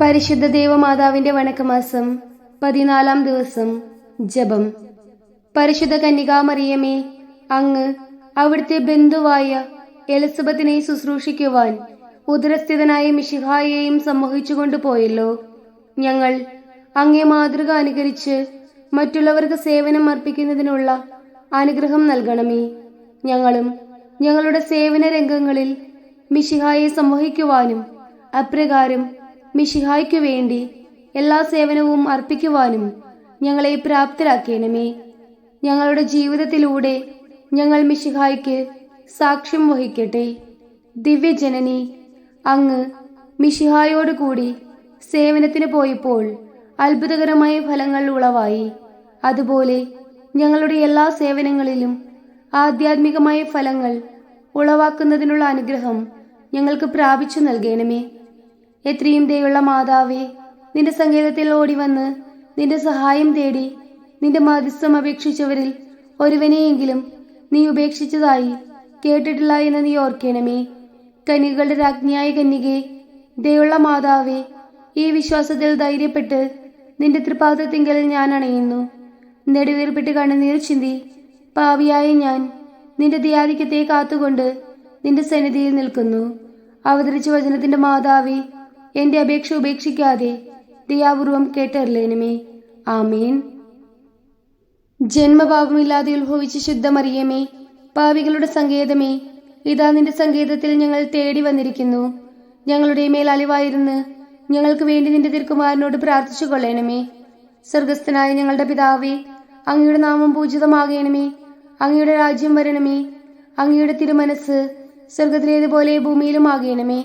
പരിശുദ്ധ ദേവമാതാവിന്റെ വണക്കമാസം പതിനാലാം ദിവസം ജപം. പരിശുദ്ധ കന്യകാമറിയമേ അങ്ങ് അവിടുത്തെ ബന്ധുവായ എലിസബത്തിനെ ശുശ്രൂഷിക്കുവാൻ ഉദരസ്ഥിതനായ മിഷിഹായെയും സമ്മോഹിച്ചു കൊണ്ടുപോയല്ലോ ഞങ്ങൾ അങ്ങേ മാതൃക അനുകരിച്ച് മറ്റുള്ളവർക്ക് സേവനം അർപ്പിക്കുന്നതിനുള്ള അനുഗ്രഹം നൽകണമേ. ഞങ്ങളും ഞങ്ങളുടെ സേവന രംഗങ്ങളിൽ മിഷിഹായെ സമ്മോഹിക്കുവാനും അപ്രകാരം മിഷിഹായ്ക്കു വേണ്ടി എല്ലാ സേവനവും അർപ്പിക്കുവാനും ഞങ്ങളെ പ്രാപ്തരാക്കണമേ. ഞങ്ങളുടെ ജീവിതത്തിലൂടെ ഞങ്ങൾ മിഷിഹായ്ക്ക് സാക്ഷ്യം വഹിക്കട്ടെ. ദിവ്യജനനി അങ്ങ് മിഷിഹായോട് കൂടി സേവനത്തിന് പോയപ്പോൾ അത്ഭുതകരമായ ഫലങ്ങൾ ഉളവായി. അതുപോലെ ഞങ്ങളുടെ എല്ലാ സേവനങ്ങളിലും ആധ്യാത്മികമായ ഫലങ്ങൾ ഉളവാക്കുന്നതിനുള്ള അനുഗ്രഹം ഞങ്ങൾക്ക് പ്രാപിച്ചു നൽകണമേ. എത്രയും ദയുള്ള മാതാവേ നിന്റെ സങ്കേതത്തിൽ ഓടിവന്ന് നിന്റെ സഹായം തേടി നിന്റെ മധ്യസ്ഥം അപേക്ഷിച്ചവരിൽ ഒരുവനെയെങ്കിലും നീ ഉപേക്ഷിച്ചതായി കേട്ടിട്ടില്ല എന്ന് നീ ഓർക്കണമേ. കന്യകളുടെ രാജ്ഞിയായ കന്യകെ ദയുള്ള മാതാവേ ഈ വിശ്വാസത്തിൽ ധൈര്യപ്പെട്ട് നിന്റെ തൃപാദത്തിങ്കൽ ഞാൻ അണയുന്നു. നെടുവീർപ്പിട്ട് കണ്ണുനീർ ചിന്തി പാവിയായ ഞാൻ നിന്റെ ദയാധിക്യത്തെ കാത്തുകൊണ്ട് നിന്റെ സന്നിധിയിൽ നിൽക്കുന്നു. അവതരിച്ച വചനത്തിന്റെ മാതാവേ എന്റെ അപേക്ഷ ഉപേക്ഷിക്കാതെ ദയാപൂർവം കേട്ടറിലേനുമേ. ആമീൻ. ജന്മഭാവമില്ലാതെ ഉത്ഭവിച്ച ശുദ്ധമറിയമേ പാവികളുടെ സങ്കേതമേ ഇതാ നിന്റെ സങ്കേതത്തിൽ ഞങ്ങൾ തേടി വന്നിരിക്കുന്നു. ഞങ്ങളുടെ മേൽ അലിവായിരുന്ന് ഞങ്ങൾക്ക് വേണ്ടി നിന്റെ തിരുക്കുമാരനോട് പ്രാർത്ഥിച്ചു കൊള്ളേണമേ സ്വർഗസ്ഥനായ ഞങ്ങളുടെ പിതാവേ അങ്ങയുടെ നാമം പൂജിതമാകണമേ. അങ്ങയുടെ രാജ്യം വരണമേ. അങ്ങയുടെ തിരുമനസ് സ്വർഗത്തിലേതുപോലെ ഭൂമിയിലും ആകണമേ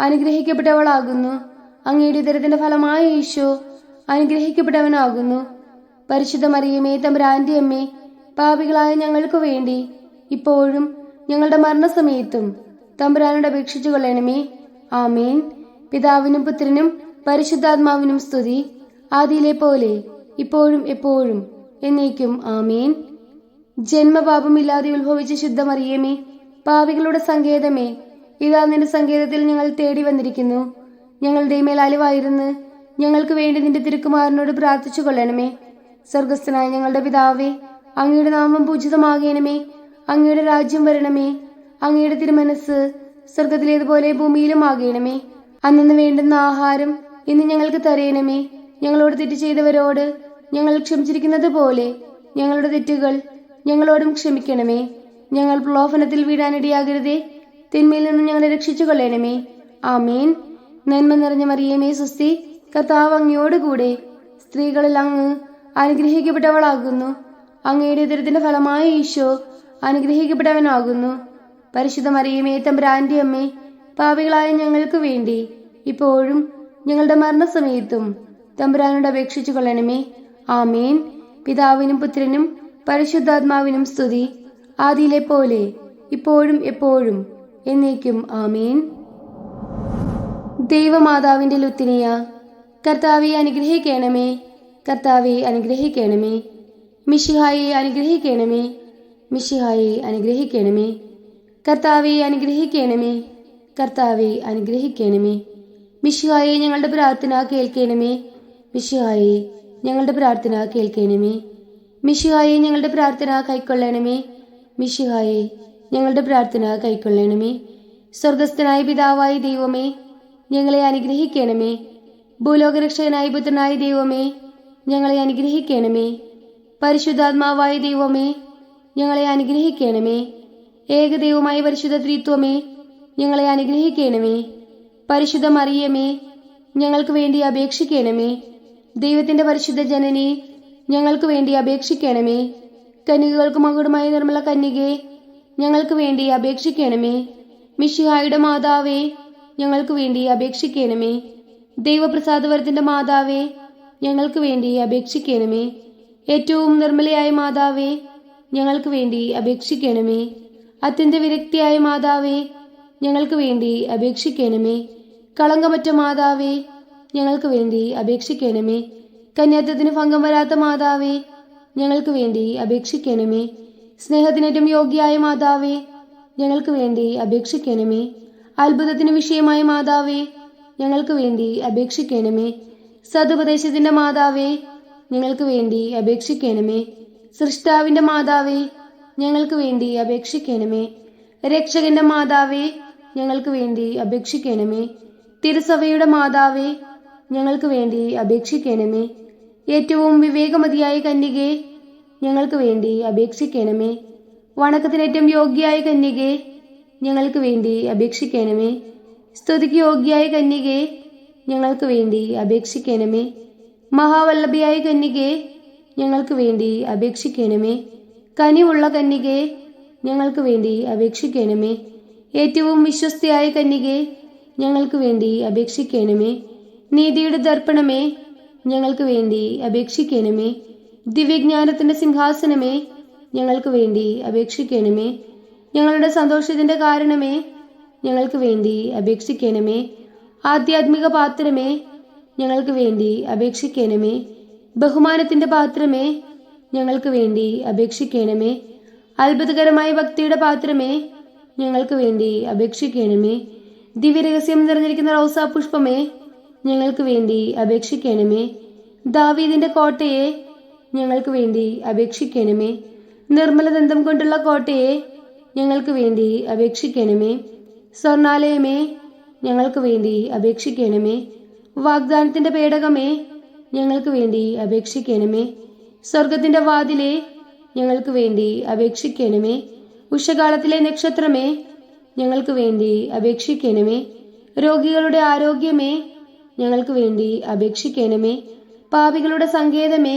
അനുഗ്രഹിക്കപ്പെട്ടവളാകുന്നു. അങ്ങയുടെ ഇതരത്തിന്റെ ഫലമായ ഈശോ അനുഗ്രഹിക്കപ്പെട്ടവനാകുന്നു. പരിശുദ്ധ മറിയമേ തമ്പുരാന്റെ അമ്മേ പാപികളായ ഞങ്ങൾക്ക് വേണ്ടി ഇപ്പോഴും ഞങ്ങളുടെ മരണസമയത്തും തമ്പുരാനോട് അപേക്ഷിച്ചു കൊള്ളണമേ. ആമേൻ. പിതാവിനും പുത്രനും പരിശുദ്ധാത്മാവിനും സ്തുതി. ആദിയിലെ പോലെ ഇപ്പോഴും എപ്പോഴും എന്നേക്കും ആമേൻ. ജന്മപാപമില്ലാതെ ഉത്ഭവിച്ച ശുദ്ധമറിയമേ പാവികളുടെ സങ്കേതമേ ഇതാ നിന്റെ സങ്കേതത്തിൽ ഞങ്ങൾ തേടി വന്നിരിക്കുന്നു. ഞങ്ങളുടെ മേൽ അലിവായിരുന്നു ഞങ്ങൾക്ക് വേണ്ടി നിന്റെ തിരുക്കുമാരനോട് പ്രാർത്ഥിച്ചു കൊള്ളണമേ. സ്വർഗസ്ഥനായ ഞങ്ങളുടെ പിതാവേ അങ്ങയുടെ നാമം പൂജിതമാകേണമേ. അങ്ങയുടെ രാജ്യം വരണമേ. അങ്ങയുടെ തിരുമനസ് സ്വർഗത്തിലേതുപോലെ ഭൂമിയിലും ആകേണമേ. അന്നു വേണ്ടുന്ന ആഹാരം ഇന്ന് ഞങ്ങൾക്ക് തരയണമേ ഞങ്ങളോട് തെറ്റ് ചെയ്തവരോട് ഞങ്ങൾ ക്ഷമിച്ചിരിക്കുന്നത് പോലെ ഞങ്ങളുടെ തെറ്റുകൾ ഞങ്ങളോടും ക്ഷമിക്കണമേ. ഞങ്ങൾ പ്രലോഭനത്തിൽ വീഴാനിടയാകരുതേ തിന്മയിൽ നിന്നും ഞങ്ങളെ രക്ഷിച്ചു കൊള്ളണമേ ആമീൻ. നന്മ നിറഞ്ഞ മറിയമേ സുസ്തി കർത്താവ് അങ്ങയോടുകൂടെ സ്ത്രീകളിൽ അങ്ങ് അനുഗ്രഹിക്കപ്പെട്ടവളാകുന്നു. അങ്ങയുടെ ഉദരത്തിന്റെ ഫലമായ ഈശോ അനുഗ്രഹിക്കപ്പെട്ടവനാകുന്നു. പരിശുദ്ധ മറിയമേ തമ്പുരാന്റെ അമ്മേ പാപികളായ ഞങ്ങൾക്ക് വേണ്ടി ഇപ്പോഴും ഞങ്ങളുടെ മരണസമയത്തും തമ്പുരാനോട് അപേക്ഷിച്ചു കൊള്ളണമേ ആമേൻ. പിതാവിനും പുത്രനും പരിശുദ്ധാത്മാവിനും സ്തുതി. ആദിയിലെ പോലെ ഇപ്പോഴും എപ്പോഴും എന്നേക്കും ആമീൻ. ദൈവമാതാവിന്റെ ലുത്തിനിയ കർത്താവെ അനുഗ്രഹിക്കണമേ കർത്താവെ അനുഗ്രഹിക്കണമേ മിഷിഹായെ അനുഗ്രഹിക്കണമേ മിഷിഹായെ അനുഗ്രഹിക്കണമേ കർത്താവെ അനുഗ്രഹിക്കണമേ കർത്താവെ അനുഗ്രഹിക്കണമേ മിഷിഹായെ ഞങ്ങളുടെ പ്രാർത്ഥന കേൾക്കണമേ മിഷിഹായെ ഞങ്ങളുടെ പ്രാർത്ഥന കേൾക്കണമേ മിഷിഹായെ ഞങ്ങളുടെ പ്രാർത്ഥന കൈക്കൊള്ളണമേ മിഷിഹായെ ഞങ്ങളുടെ പ്രാർത്ഥന കൈക്കൊള്ളണമേ. സ്വർഗസ്ഥനായ പിതാവായ ദൈവമേ ഞങ്ങളെ അനുഗ്രഹിക്കണമേ. ഭൂലോകരക്ഷകനായ പുത്രനായ ദൈവമേ ഞങ്ങളെ അനുഗ്രഹിക്കണമേ. പരിശുദ്ധാത്മാവായ ദൈവമേ ഞങ്ങളെ അനുഗ്രഹിക്കണമേ. ഏകദൈവമായ പരിശുദ്ധ ത്രിത്വമേ ഞങ്ങളെ അനുഗ്രഹിക്കണമേ. പരിശുദ്ധ മറിയമേ ഞങ്ങൾക്ക് വേണ്ടി അപേക്ഷിക്കണമേ. ദൈവത്തിന്റെ പരിശുദ്ധ ജനനെ ഞങ്ങൾക്ക് വേണ്ടി അപേക്ഷിക്കണമേ. കന്യകൾക്ക് മകുടമായ നിർമ്മല കന്യകെ ഞങ്ങൾക്ക് വേണ്ടി അപേക്ഷിക്കണമേ. മിഷിഹായുടെ മാതാവേ ഞങ്ങൾക്ക് വേണ്ടി അപേക്ഷിക്കണമേ. ദൈവപ്രസാദവരത്തിന്റെ മാതാവേ ഞങ്ങൾക്ക് വേണ്ടി അപേക്ഷിക്കണമേ. ഏറ്റവും നിർമ്മലയായ മാതാവേ ഞങ്ങൾക്ക് വേണ്ടി അപേക്ഷിക്കണമേ. അത്യന്ത വിരക്തിയായ മാതാവേ ഞങ്ങൾക്ക് വേണ്ടി അപേക്ഷിക്കണമേ. കളങ്കമറ്റ മാതാവേ ഞങ്ങൾക്ക് വേണ്ടി അപേക്ഷിക്കണമേ. കന്യാത്വത്തിന് ഭംഗം വരാത്ത മാതാവേ ഞങ്ങൾക്ക് വേണ്ടി അപേക്ഷിക്കണമേ. സ്നേഹത്തിനേറ്റം യോഗ്യയായ മാതാവേ ഞങ്ങൾക്ക് വേണ്ടി അപേക്ഷിക്കണമേ. അത്ഭുതത്തിന് വിഷയമായ മാതാവേ ഞങ്ങൾക്ക് വേണ്ടി അപേക്ഷിക്കണമേ. സതുപദേശത്തിന്റെ മാതാവേ ഞങ്ങൾക്ക് വേണ്ടി അപേക്ഷിക്കണമേ. സൃഷ്ടാവിന്റെ മാതാവേ ഞങ്ങൾക്ക് വേണ്ടി അപേക്ഷിക്കണമേ. രക്ഷകന്റെ മാതാവേ ഞങ്ങൾക്ക് വേണ്ടി അപേക്ഷിക്കണമേ. തിരുസഭയുടെ മാതാവേ ഞങ്ങൾക്ക് വേണ്ടി അപേക്ഷിക്കണമേ. ഏറ്റവും വിവേകമതിയായ കന്യകെ ഞങ്ങൾക്ക് വേണ്ടി അപേക്ഷിക്കണമേ. വണക്കത്തിനേറ്റം യോഗ്യയായ കന്യകെ ഞങ്ങൾക്ക് വേണ്ടി അപേക്ഷിക്കണമേ. സ്തുതിക്ക് യോഗ്യയായ കന്യകെ ഞങ്ങൾക്ക് വേണ്ടി അപേക്ഷിക്കണമേ. മഹാവല്ലഭയായ കന്യകെ ഞങ്ങൾക്ക് വേണ്ടി അപേക്ഷിക്കണമേ. കനിവുള്ള കന്യകെ ഞങ്ങൾക്ക് വേണ്ടി അപേക്ഷിക്കണമേ. ഏറ്റവും വിശ്വസ്തയായ കന്യകെ ഞങ്ങൾക്ക് വേണ്ടി അപേക്ഷിക്കണമേ. നീതിയുടെ ദർപ്പണമേ ഞങ്ങൾക്ക് വേണ്ടി അപേക്ഷിക്കണമേ. ദിവ്യജ്ഞാനത്തിന്റെ സിംഹാസനമേ ഞങ്ങൾക്ക് വേണ്ടി അപേക്ഷിക്കണമേ. ഞങ്ങളുടെ സന്തോഷത്തിന്റെ കാരണമേ ഞങ്ങൾക്ക് വേണ്ടി അപേക്ഷിക്കണമേ. ആധ്യാത്മിക പാത്രമേ ഞങ്ങൾക്ക് വേണ്ടി അപേക്ഷിക്കണമേ. ബഹുമാനത്തിന്റെ പാത്രമേ ഞങ്ങൾക്ക് വേണ്ടി അപേക്ഷിക്കണമേ. അത്ഭുതകരമായ ഭക്തിയുടെ പാത്രമേ ഞങ്ങൾക്ക് വേണ്ടി അപേക്ഷിക്കണമേ. ദിവ്യരഹസ്യം നിറഞ്ഞിരിക്കുന്ന റോസാ പുഷ്പമേ ഞങ്ങൾക്ക് വേണ്ടി അപേക്ഷിക്കണമേ. ദാവീദിന്റെ കോട്ടയെ ഞങ്ങൾക്ക് വേണ്ടി അപേക്ഷിക്കണമേ. നിർമ്മലദന്തം കൊണ്ടുള്ള കോട്ടയെ ഞങ്ങൾക്ക് വേണ്ടി അപേക്ഷിക്കണമേ. സ്വർണാലയമേ ഞങ്ങൾക്ക് വേണ്ടി അപേക്ഷിക്കണമേ. വാഗ്ദാനത്തിന്റെ പേടകമേ ഞങ്ങൾക്ക് വേണ്ടി അപേക്ഷിക്കണമേ. സ്വർഗത്തിന്റെ വാതിലെ ഞങ്ങൾക്ക് വേണ്ടി അപേക്ഷിക്കണമേ. ഉഷകാലത്തിലെ നക്ഷത്രമേ ഞങ്ങൾക്ക് വേണ്ടി അപേക്ഷിക്കണമേ. രോഗികളുടെ ആരോഗ്യമേ ഞങ്ങൾക്ക് വേണ്ടി അപേക്ഷിക്കണമേ. പാപികളുടെ സങ്കേതമേ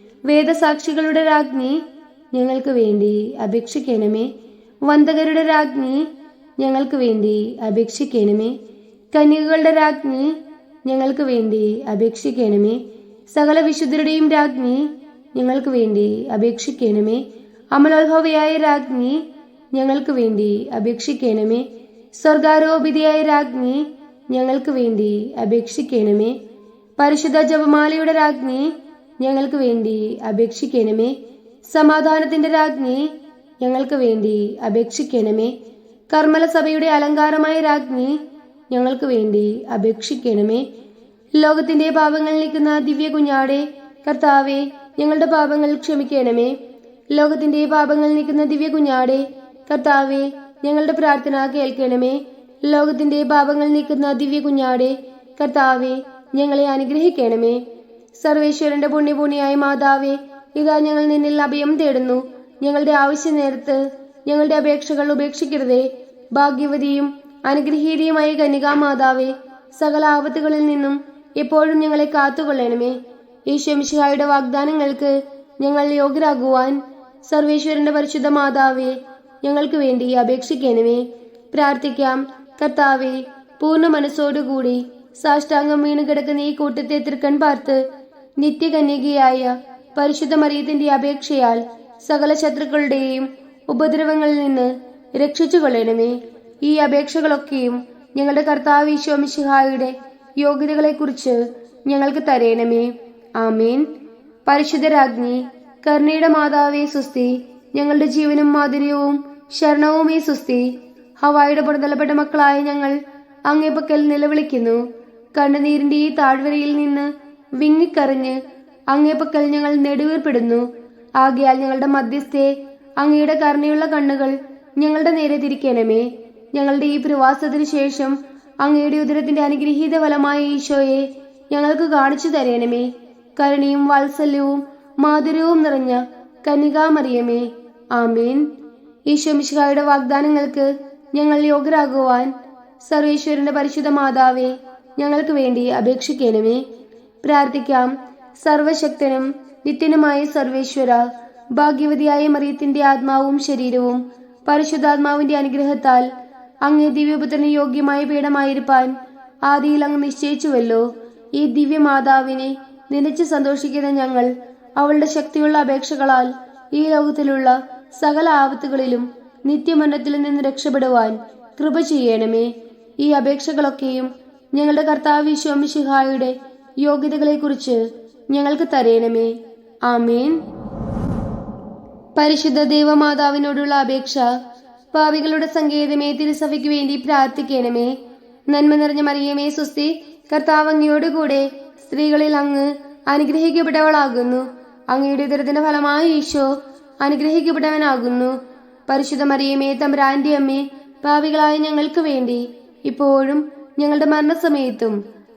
വേദസാക്ഷികളുടെ രാജ്ഞി ഞങ്ങൾക്ക് വേണ്ടി അപേക്ഷിക്കണമേ. വന്തകരുടെ രാജ്ഞി ഞങ്ങൾക്ക് വേണ്ടി അപേക്ഷിക്കണമേ. കന്യകകളുടെ രാജ്ഞി ഞങ്ങൾക്ക് വേണ്ടി അപേക്ഷിക്കണമേ. സകല വിശുദ്ധരുടെയും രാജ്ഞി ഞങ്ങൾക്ക് വേണ്ടി അപേക്ഷിക്കണമേ. അമലോത്ഭവയായ രാജ്ഞി ഞങ്ങൾക്ക് വേണ്ടി അപേക്ഷിക്കണമേ. സ്വർഗാരോപിതയായ രാജ്ഞി ഞങ്ങൾക്ക് വേണ്ടി അപേക്ഷിക്കണമേ. പരിശുദ്ധ ജപമാലയുടെ രാജ്ഞി ഞങ്ങൾക്ക് വേണ്ടി അപേക്ഷിക്കണമേ. സമാധാനത്തിന്റെ രാജ്ഞി ഞങ്ങൾക്ക് വേണ്ടി അപേക്ഷിക്കണമേ. കർമ്മല സഭയുടെ അലങ്കാരമായ രാജ്ഞി ഞങ്ങൾക്ക് വേണ്ടി അപേക്ഷിക്കണമേ. ലോകത്തിന്റെ പാപങ്ങൾ നീക്കുന്ന ദിവ്യ കുഞ്ഞാടെ കർത്താവെ ഞങ്ങളുടെ പാപങ്ങൾ ക്ഷമിക്കണമേ. ലോകത്തിന്റെ പാപങ്ങൾ നീക്കുന്ന ദിവ്യ കുഞ്ഞാടെ കർത്താവെ ഞങ്ങളുടെ പ്രാർത്ഥന കേൾക്കണമേ. ലോകത്തിന്റെ പാപങ്ങൾ നീക്കുന്ന ദിവ്യ കുഞ്ഞാടെ കർത്താവെ ഞങ്ങളെ അനുഗ്രഹിക്കണമേ. സർവേശ്വരന്റെ പുണ്യപൂണിയായ മാതാവേ ഇതാ ഞങ്ങൾ നിന്നിൽ അഭയം തേടുന്നു. ഞങ്ങളുടെ ആവശ്യ നേരത്ത് ഞങ്ങളുടെ അപേക്ഷകൾ ഉപേക്ഷിക്കരുതേ. ഭാഗ്യവതിയും അനുഗ്രഹീതയുമായ കന്യകാ മാതാവേ സകല ആപത്തുകളിൽ നിന്നും എപ്പോഴും ഞങ്ങളെ കാത്തുകൊള്ളണമേ. ഈശോമിശിഹായുടെ വാഗ്ദാനങ്ങൾക്ക് ഞങ്ങൾ യോഗ്യരാകുവാൻ സർവേശ്വരന്റെ പരിശുദ്ധ മാതാവേ ഞങ്ങൾക്ക് വേണ്ടി അപേക്ഷിക്കണമേ. പ്രാർത്ഥിക്കാം കർത്താവെ പൂർണ മനസ്സോടുകൂടി സാഷ്ടാംഗം വീണ് കിടക്കുന്ന ഈ കൂട്ടത്തെ തൃക്കൺ പാർത്ത് നിത്യകന്യകയായ പരിശുദ്ധ മറിയത്തിന്റെ അപേക്ഷയാൽ സകല ശത്രുക്കളുടെയും ഉപദ്രവങ്ങളിൽ നിന്ന് രക്ഷിച്ചു കൊള്ളണമേ ഈ അപേക്ഷകളൊക്കെയും ഞങ്ങളുടെ കർത്താവ് ഈശോമിശിഹായുടെ യോഗ്യതകളെക്കുറിച്ച് ഞങ്ങൾക്ക് തരയണമേ ആമീൻ. പരിശുദ്ധരാജ്ഞി കർണിയുടെ മാതാവേ സുസ്തി ഞങ്ങളുടെ ജീവനും മാധുര്യവും ശരണവുമേ സുസ്തി. ഹവായുടെ പുറന്തലപ്പെട്ട മക്കളായ ഞങ്ങൾ അങ്ങേപ്പക്കൽ നിലവിളിക്കുന്നു. കണ്ണുനീരിന്റെ ഈ താഴ്വരയിൽ നിന്ന് വിങ്ങിക്കറിഞ്ഞ് അങ്ങേപ്പക്കൽ ഞങ്ങൾ നെടുവീർപ്പെടുന്നു. ആകയാൽ ഞങ്ങളുടെ മധ്യസ്ഥെ അങ്ങയുടെ കരുണയുള്ള കണ്ണുകൾ ഞങ്ങളുടെ നേരെ തിരിക്കണമേ. ഞങ്ങളുടെ ഈ പ്രവാസത്തിനു ശേഷം അങ്ങയുടെ ഉദരത്തിന്റെ അനുഗ്രഹീത ഫലമായ ഈശോയെ ഞങ്ങൾക്ക് കാണിച്ചു തരണമേ. കരുണയും വാത്സല്യവും മാധുര്യവും നിറഞ്ഞ കന്യകാമറിയമേ. ആമേൻ. ഈശോമിശിഹായുടെ വാഗ്ദാനങ്ങൾക്ക് ഞങ്ങൾ യോഗ്യരാകുവാൻ സർവേശ്വരന്റെ പരിശുദ്ധ മാതാവേ ഞങ്ങൾക്ക് വേണ്ടി അപേക്ഷിക്കണമേ. പ്രാർത്ഥിക്കാം. സർവശക്തനും നിത്യനുമായ സർവേശ്വര ഭാഗ്യവതിയായ മറിയത്തിന്റെ ആത്മാവും ശരീരവും പരിശുദ്ധാത്മാവിന്റെ അനുഗ്രഹത്താൽ അങ്ങ് ദിവ്യപുത്രന് യോഗ്യമായ പീഠമായിരിക്കാൻ ആദിയിൽ അങ്ങ് നിശ്ചയിച്ചുവല്ലോ. ഈ ദിവ്യമാതാവിനെ നനച്ച് സന്തോഷിക്കുന്ന ഞങ്ങൾ അവളുടെ ശക്തിയുള്ള അപേക്ഷകളാൽ ഈ ലോകത്തിലുള്ള സകല ആപത്തുകളിലും നിത്യമരണത്തിൽ നിന്ന് രക്ഷപ്പെടുവാൻ കൃപ ചെയ്യണമേ. ഈ അപേക്ഷകളൊക്കെയും ഞങ്ങളുടെ കർത്താവ് ശോമിഷിഹായുടെ യോഗ്യതകളെക്കുറിച്ച് ഞങ്ങൾക്ക് തരയണമേ ആമേൻ. പരിശുദ്ധ ദേവമാതാവിനോടുള്ള അപേക്ഷ പാവികളുടെ സങ്കേതമേ തിരുസഭയ്ക്ക് വേണ്ടി പ്രാർത്ഥിക്കണമേ. നന്മ നിറഞ്ഞ മറിയമേ സുസ്തി കർത്താവ് അങ്ങയോടുകൂടെ സ്ത്രീകളിൽ അങ്ങ് അനുഗ്രഹിക്കപ്പെട്ടവളാകുന്നു. അങ്ങയുടെ ദുരിതന ഫലമായ ഈശോ അനുഗ്രഹിക്കപ്പെട്ടവനാകുന്നു. പരിശുദ്ധ മറിയമേ തമ്പുരാന്റെ അമ്മേ പാവികളായ ഞങ്ങൾക്ക് വേണ്ടി ഇപ്പോഴും ഞങ്ങളുടെ മരണസമയത്തും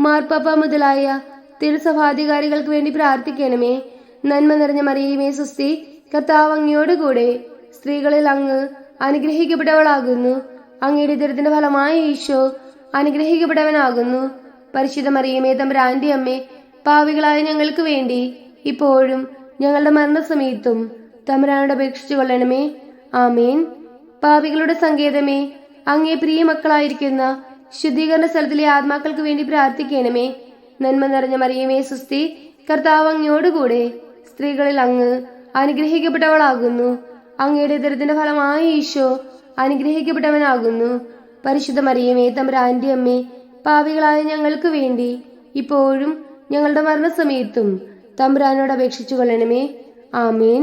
മാർപ്പാപ്പ മുതലായ തിരുസഭാധികാരികൾക്ക് വേണ്ടി പ്രാർത്ഥിക്കണമേ. നന്മ നിറഞ്ഞ മറിയമേ സുസ്തി. കർത്താവ് അങ്ങയോടുകൂടെ സ്ത്രീകളിൽ അങ്ങ് അനുഗ്രഹിക്കപ്പെട്ടവളാകുന്നു. അങ്ങയുടെ ദുരിതത്തിന്റെ ഫലമായ ഈശോ അനുഗ്രഹിക്കപ്പെട്ടവനാകുന്നു. പരിശുദ്ധ മറിയമേ തമ്പുരാന്റെ അമ്മേ പാവികളായ ഞങ്ങൾക്ക് വേണ്ടി ഇപ്പോഴും ഞങ്ങളുടെ മരണസമയത്തും തമ്പരാനോട് അപേക്ഷിച്ചു കൊള്ളണമേ. ആമേൻ. പാവികളുടെ സങ്കേതമേ അങ്ങേ പ്രിയ മക്കളായിരിക്കുന്ന ശുദ്ധീകരണ സ്ഥലത്തിലെ ആത്മാക്കൾക്ക് വേണ്ടി പ്രാർത്ഥിക്കണമേ. നന്മ നിറഞ്ഞ മറിയമേ സുസ്തി കർത്താവ് അങ്ങയോടുകൂടെ സ്ത്രീകളിൽ അങ്ങ് അനുഗ്രഹിക്കപ്പെട്ടവളാകുന്നു. അങ്ങയുടെ ദുരിതത്തിന്റെ ഫലമായ ഈശോ അനുഗ്രഹിക്കപ്പെട്ടവനാകുന്നു. പരിശുദ്ധ മറിയമേ തമ്പുരാന്റെ അമ്മേ പാവികളായ ഞങ്ങൾക്ക് വേണ്ടി ഇപ്പോഴും ഞങ്ങളുടെ മരണസമയത്തും തമ്പുരാനോട് അപേക്ഷിച്ചു കൊള്ളണമേ. ആമീൻ.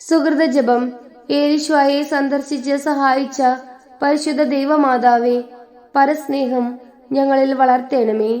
സുഹൃത ജപം. ഏലിശ്വായെ സന്ദർശിച്ച് സഹായിച്ച പരിശുദ്ധ ദൈവമാതാവേ പരസ്നേഹം ഞങ്ങളിൽ വളർത്തേണമേ.